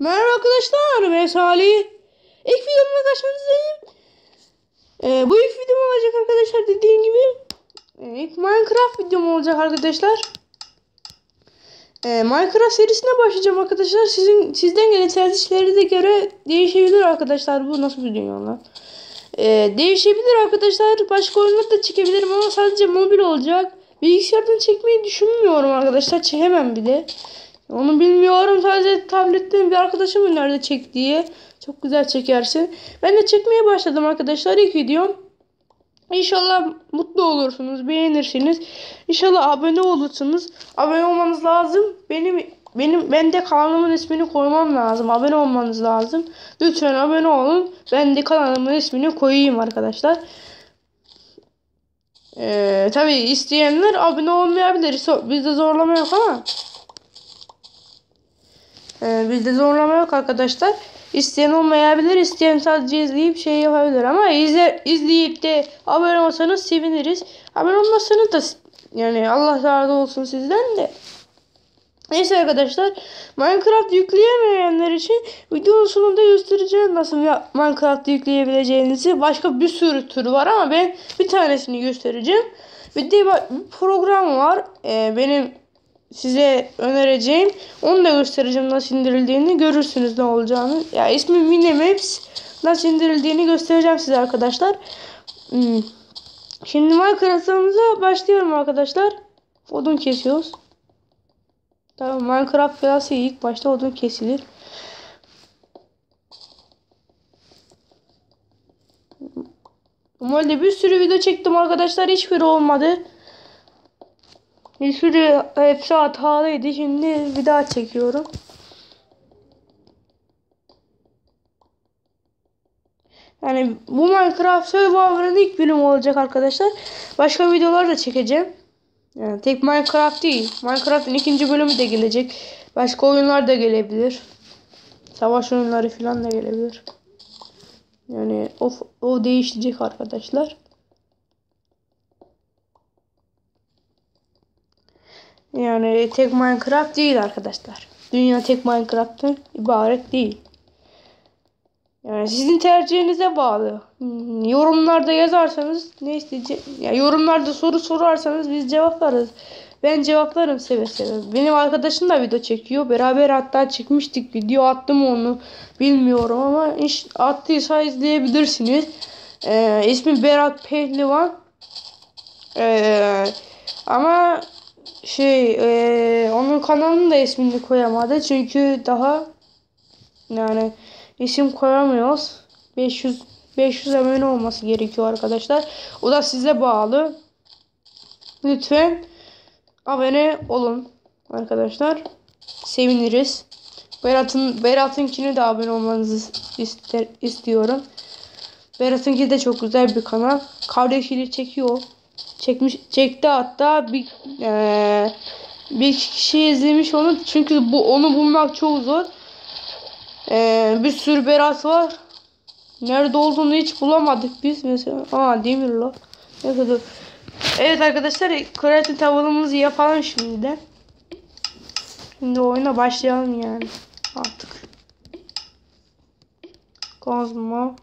Merhaba arkadaşlar ben Salih. İlk videomla karşınızdayım. Ee, bu ilk videom olacak arkadaşlar dediğim gibi. Ee, ilk Minecraft videom olacak arkadaşlar. Ee, Minecraft serisine başlayacağım arkadaşlar. Sizin sizden gelen tercihlerinize göre değişebilir arkadaşlar. Bu nasıl bir dünya lan? Ee, değişebilir arkadaşlar. Başka oyunlar da çekebilirim ama sadece mobil olacak. Bilgisayardan çekmeyi düşünmüyorum arkadaşlar. Çekemem bile. Onu bilmiyorum. Sadece tabletten bir arkadaşım nerede çek diye. Çok güzel çekersin. Ben de çekmeye başladım arkadaşlar. İlk videom. İnşallah mutlu olursunuz, beğenirsiniz. İnşallah abone olursunuz. Abone olmanız lazım. Benim benim ben de kanalımın ismini koymam lazım. Abone olmanız lazım. Lütfen abone olun. Ben de kanalımın ismini koyayım arkadaşlar. Ee, tabii isteyenler abone olmayabilir. So- Bizde zorlama yok ama. Ee, bizde zorlama yok arkadaşlar. İsteyen olmayabilir. isteyen sadece izleyip şey yapabilir. Ama izle, izleyip de abone olsanız seviniriz. Abone olmazsanız da yani Allah razı olsun sizden de. Neyse arkadaşlar Minecraft yükleyemeyenler için videonun sonunda göstereceğim nasıl Minecraft yükleyebileceğinizi. Başka bir sürü tür var ama ben bir tanesini göstereceğim. Bir de bir program var. Ee, benim size önereceğim. Onu da göstereceğim nasıl indirildiğini. Görürsünüz ne olacağını. Ya ismi Minimaps. Nasıl indirildiğini göstereceğim size arkadaşlar. Hmm. Şimdi Minecraft'ımıza başlıyorum arkadaşlar. Odun kesiyoruz. Tamam Minecraft klası ilk başta odun kesilir. Normalde bir sürü video çektim arkadaşlar. Hiçbiri olmadı. Bir sürü hepsi hatalıydı. Şimdi bir daha çekiyorum. Yani bu Minecraft Survivor'ın ilk bölümü olacak arkadaşlar. Başka videolar da çekeceğim. Yani tek Minecraft değil. Minecraft'ın ikinci bölümü de gelecek. Başka oyunlar da gelebilir. Savaş oyunları falan da gelebilir. Yani o, o değişecek arkadaşlar. Yani tek Minecraft değil arkadaşlar. Dünya tek Minecraft'tan ibaret değil. Yani sizin tercihinize bağlı. Hmm, Yorumlarda yazarsanız ne isteyecek? Ya yorumlarda soru sorarsanız biz cevaplarız. Ben cevaplarım seve seve. Benim arkadaşım da video çekiyor. Beraber hatta çekmiştik video attım onu. Bilmiyorum ama iş attıysa izleyebilirsiniz. Ee, ismi Berat Pehlivan. Ee, ama şey ee, onun kanalının da ismini koyamadı. Çünkü daha yani isim koyamıyoruz. 500 500 abone olması gerekiyor arkadaşlar. O da size bağlı. Lütfen abone olun arkadaşlar. Seviniriz. Berat'ın Berat'ınkini de abone olmanızı ister, istiyorum. Berat'ınki de çok güzel bir kanal. Kardeşiyle çekiyor. Çekmiş çekti hatta bir eee, bir kişi izlemiş onu çünkü bu onu bulmak çok zor. Eee, bir sürü Berat var. Nerede olduğunu hiç bulamadık biz mesela. Aa Demirlo. Neyse dur. Evet arkadaşlar kreatif tavanımızı yapalım şimdiden. Şimdi oyuna başlayalım yani. Artık. Kazma.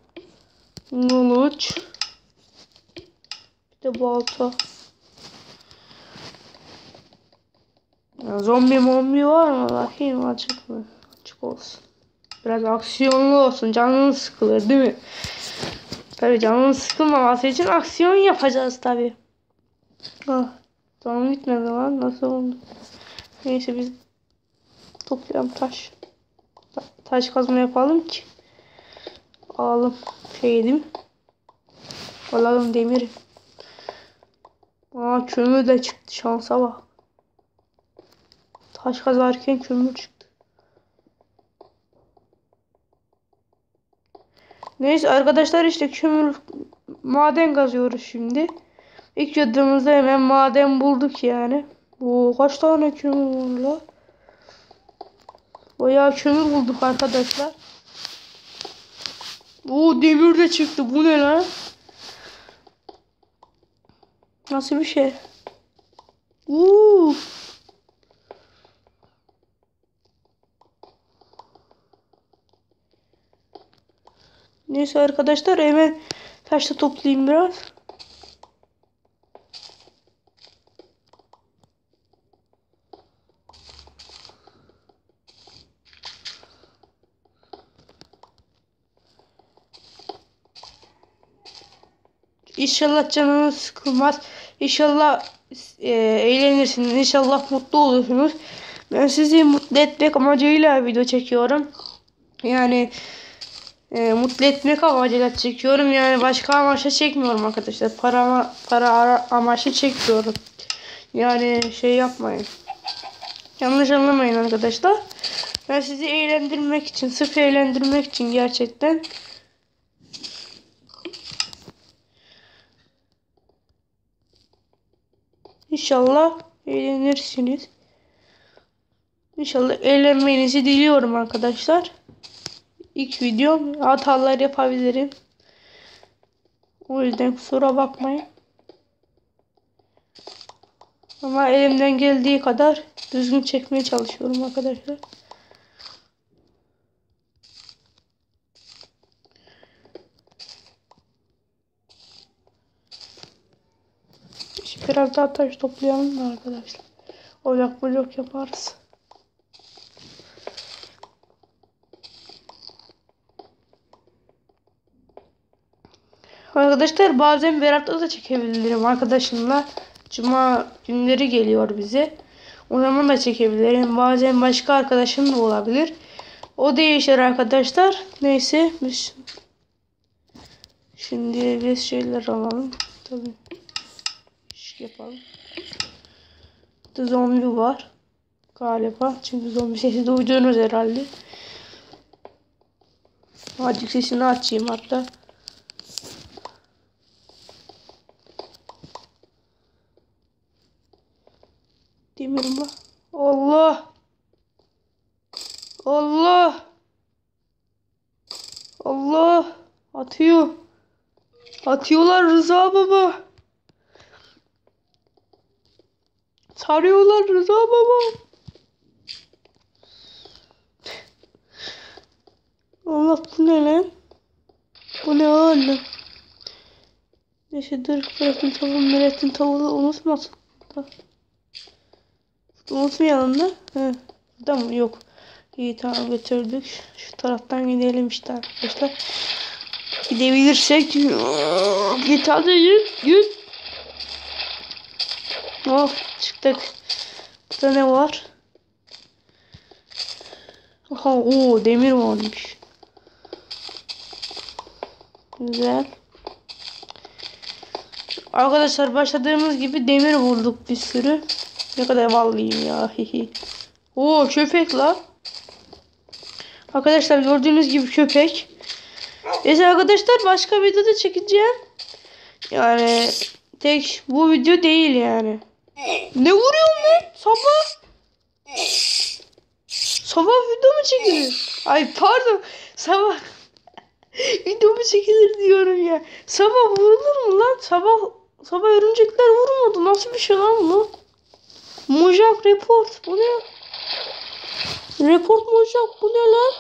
Nuluç. Bir de balta. Ya, zombi mombi var mı? Bakayım açık mı? Açık olsun. Biraz aksiyonlu olsun. Canın sıkılır değil mi? Tabii canın sıkılmaması için aksiyon yapacağız tabii. Ah, canım gitmedi lan. Nasıl oldu? Neyse biz toplayalım taş. Ta- taş kazma yapalım ki. Alalım şey mi? Alalım demiri. Aa kömür de çıktı şansa bak. Taş kazarken kömür çıktı. Neyse arkadaşlar işte kömür maden kazıyoruz şimdi. İlk videomuzda hemen maden bulduk yani. Bu kaç tane kömür var la? Bayağı kömür bulduk arkadaşlar. Oo demir de çıktı. Bu ne lan? Nasıl bir şey? Uuu. Neyse arkadaşlar hemen taşla toplayayım biraz. İnşallah canınız sıkılmaz. İnşallah e, eğlenirsiniz. İnşallah mutlu olursunuz. Ben sizi mutlu etmek amacıyla video çekiyorum. Yani e, mutlu etmek amacıyla çekiyorum. Yani başka amaçla çekmiyorum arkadaşlar. Para para ara, amaçlı çekmiyorum. Yani şey yapmayın. Yanlış anlamayın arkadaşlar. Ben sizi eğlendirmek için, sırf eğlendirmek için gerçekten İnşallah eğlenirsiniz. İnşallah eğlenmenizi diliyorum arkadaşlar. İlk videom hatalar yapabilirim. O yüzden kusura bakmayın. Ama elimden geldiği kadar düzgün çekmeye çalışıyorum arkadaşlar. Biraz daha taş toplayalım da arkadaşlar. Ocak blok yaparız. Arkadaşlar bazen Berat'la da çekebilirim arkadaşımla. Cuma günleri geliyor bize. O zaman da çekebilirim. Bazen başka arkadaşım da olabilir. O değişir arkadaşlar. Neyse biz şimdi biz şeyler alalım. Tabii yapalım. Burada zombi var. Galiba. Çünkü zombi sesi duydunuz herhalde. Azıcık sesini açayım hatta. Demirim la. Allah. Allah. Allah. Atıyor. Atıyorlar Rıza baba. Sarıyorlar Rıza baba. Allah bu ne lan? Bu ne oğlum? Neyse dur Fırat'ın tavuğu Meret'in tavuğu unutmasın. Unutmayalım da. He. Burada mı? Yok. İyi tamam götürdük. Şu taraftan gidelim işte arkadaşlar. Gidebilirsek. Git hadi git git. Oh çıktık. Burada ne var? Aha o demir varmış. Güzel. Arkadaşlar başladığımız gibi demir bulduk bir sürü. Ne kadar vallıyım ya. Hihi. Oo köpek la. Arkadaşlar gördüğünüz gibi köpek. Neyse arkadaşlar başka videoda çekeceğim. Yani tek bu video değil yani. Ne vuruyorsun lan? Sabah. Sabah video mu çekilir? Ay pardon. Sabah video mu çekilir diyorum ya. Sabah vurulur mu lan? Sabah sabah örümcekler vurmadı. Nasıl bir şey lan bu? Mojak report. Bu ne? Report mojak. Bu ne lan?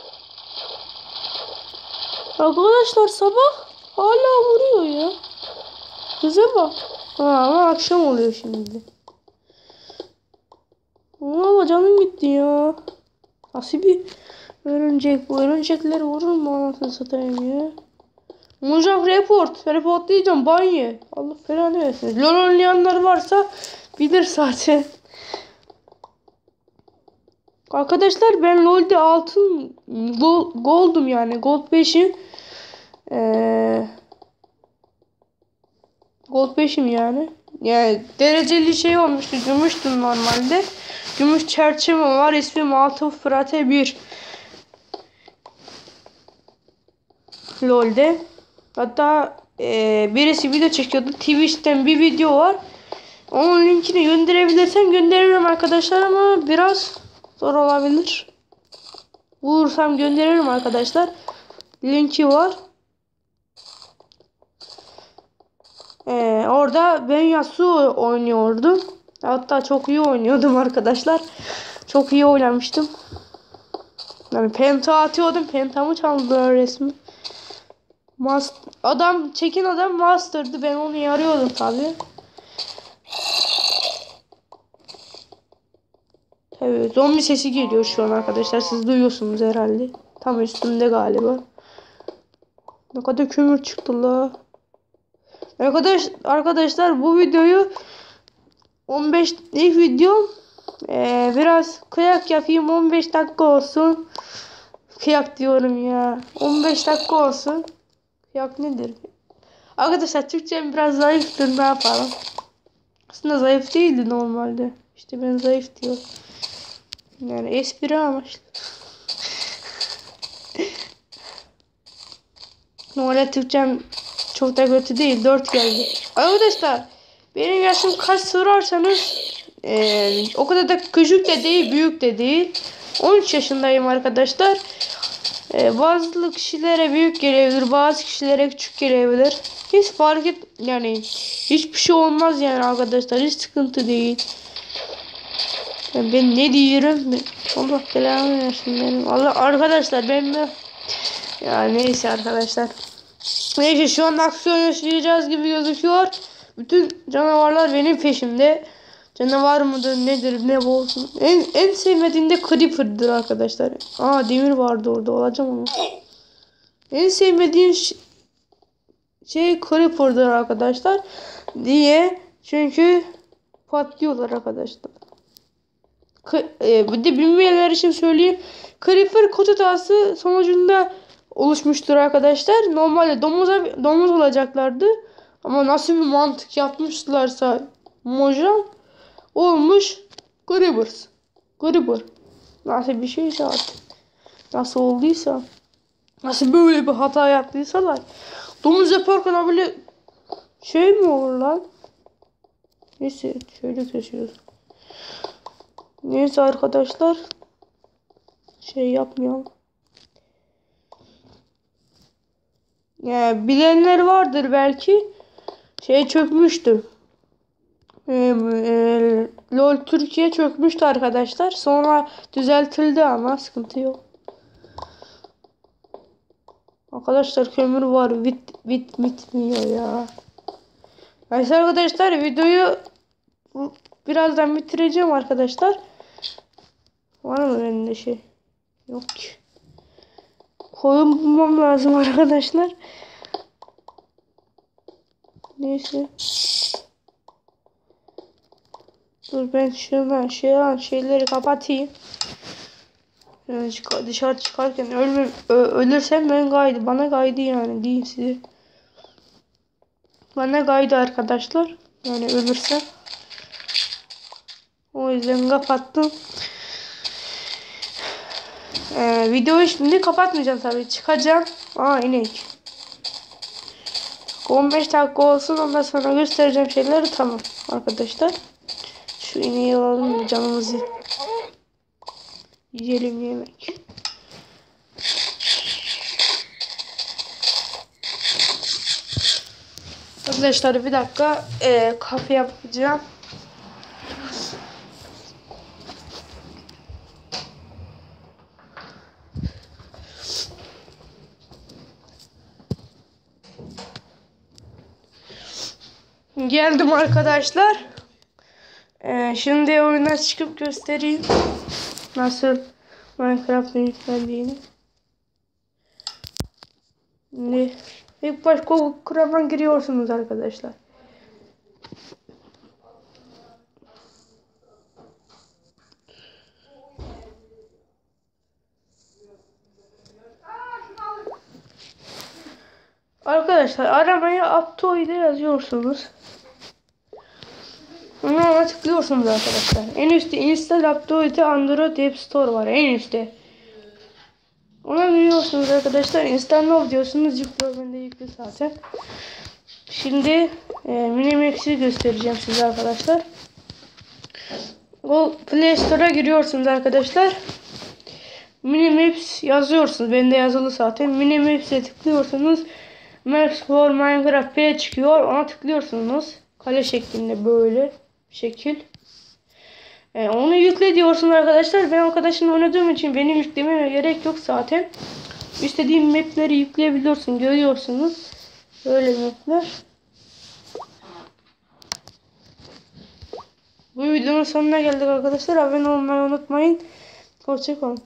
Arkadaşlar sabah hala vuruyor ya. Bize bak. Ha, ama akşam oluyor şimdi. Ama canım gitti ya. Nasıl bir örümcek bu? Örümcekleri vurur mu anasını satayım ya? Mujak report. Report diyeceğim banyo. Allah falan versin. LOL oynayanlar varsa bilir zaten. Arkadaşlar ben LoL'de altın gold, gold'um yani. Gold 5'im. Ee, gold 5'im yani. Yani dereceli şey olmuştu. Gümüştüm normalde. Gümüş çerçeve var. İsmim Altın Fırate 1. LoL'de. Hatta e, birisi video çekiyordu. Twitch'ten bir video var. Onun linkini gönderebilirsem gönderirim arkadaşlar ama biraz zor olabilir. Bulursam gönderirim arkadaşlar. Linki var. Ee, orada ben Yasuo oynuyordum. Hatta çok iyi oynuyordum arkadaşlar. Çok iyi oynamıştım. Yani penta atıyordum. Pentamı çaldılar resmi. Mas adam çekin adam master'dı. Ben onu yarıyordum tabi. Tabii zombi sesi geliyor şu an arkadaşlar. Siz duyuyorsunuz herhalde. Tam üstümde galiba. Ne kadar kömür çıktı la. Arkadaş arkadaşlar bu videoyu 15 ilk videom ee, biraz kıyak yapayım 15 dakika olsun. Kıyak diyorum ya. 15 dakika olsun. Kıyak nedir? Arkadaşlar Türkçem biraz zayıftır ne yapalım. Aslında zayıf değildi normalde. İşte ben zayıf diyorum. Yani espri amaçlı. Normalde Türkçem çok da kötü değil. 4 geldi. Arkadaşlar benim yaşım kaç sorarsanız ee, o kadar da küçük de değil büyük de değil. 13 yaşındayım arkadaşlar. Ee, bazı kişilere büyük gelebilir. Bazı kişilere küçük gelebilir. Hiç fark et yani hiçbir şey olmaz yani arkadaşlar. Hiç sıkıntı değil. Yani ben ne diyorum? Allah belanı versin benim. Allah arkadaşlar ben mi? Ya neyse arkadaşlar. Neyse şu an aksiyon yaşayacağız gibi gözüküyor. Bütün canavarlar benim peşimde. Canavar mıdır nedir ne olsun. En, en sevmediğim de Creeper'dır arkadaşlar. Aa demir vardı orada olacağım onu. En sevmediğim şey Creeper'dır arkadaşlar. Diye çünkü patlıyorlar arkadaşlar. K e, bir de bilmeyenler için söyleyeyim. Creeper kotutası sonucunda oluşmuştur arkadaşlar. Normalde domuza domuz olacaklardı. Ama nasıl bir mantık yapmışlarsa Mojang olmuş Gribbers. Gribber. Nasıl bir şeyse artık. Nasıl olduysa. Nasıl böyle bir hata yaptıysalar. Domuz yaparken böyle şey mi olur lan? Neyse şöyle kesiyoruz. Neyse arkadaşlar. Şey yapmayalım. Yani bilenler vardır belki. Şey çökmüştü. Ee, e, LOL Türkiye çökmüştü arkadaşlar. Sonra düzeltildi ama sıkıntı yok. Arkadaşlar kömür var. Bit bit bitmiyor ya. Neyse arkadaşlar videoyu birazdan bitireceğim arkadaşlar. Var mı bende şey? Yok ki. Koyun bulmam lazım arkadaşlar. Neyse. Dur ben şuradan şey şeyleri kapatayım. Yani dışarı çıkarken ölmem, ölürsem ben gaydı. Bana gaydı yani değil size. Bana gaydı arkadaşlar. Yani ölürsem. O yüzden kapattım. Ee, videoyu şimdi kapatmayacağım tabii. Çıkacağım. Aa inek. 15 dakika olsun ondan sonra göstereceğim şeyleri tamam arkadaşlar. Şu ineği alalım canımızı. Yiyelim yemek. Arkadaşlar bir dakika e, kafe yapacağım. Geldim arkadaşlar. Ee, şimdi oyuna çıkıp göstereyim. Nasıl Minecraft'ın yüklendiğini. Şimdi ilk baş Google Chrome'a giriyorsunuz arkadaşlar. Arkadaşlar aramaya Aptoid'e yazıyorsunuz. Ona tıklıyorsunuz arkadaşlar. En üstte Install Aptoid'e Android App Store var. En üstte. Ona giriyorsunuz arkadaşlar. Install Now diyorsunuz. Yüklüyor. Bende yüklü zaten. Şimdi e, Minimax'i göstereceğim size arkadaşlar. O Play Store'a giriyorsunuz arkadaşlar. Minimaps yazıyorsunuz. Bende yazılı zaten. Minimaps'e tıklıyorsunuz. Maps for Minecraft P çıkıyor. Ona tıklıyorsunuz. Kale şeklinde böyle şekil. Ee, onu yükle diyorsunuz arkadaşlar. Ben arkadaşımla oynadığım için benim yüklememe gerek yok zaten. istediğin mapleri yükleyebiliyorsun. Görüyorsunuz. Böyle mapler. Bu videonun sonuna geldik arkadaşlar. Abone olmayı unutmayın. Hoşçakalın.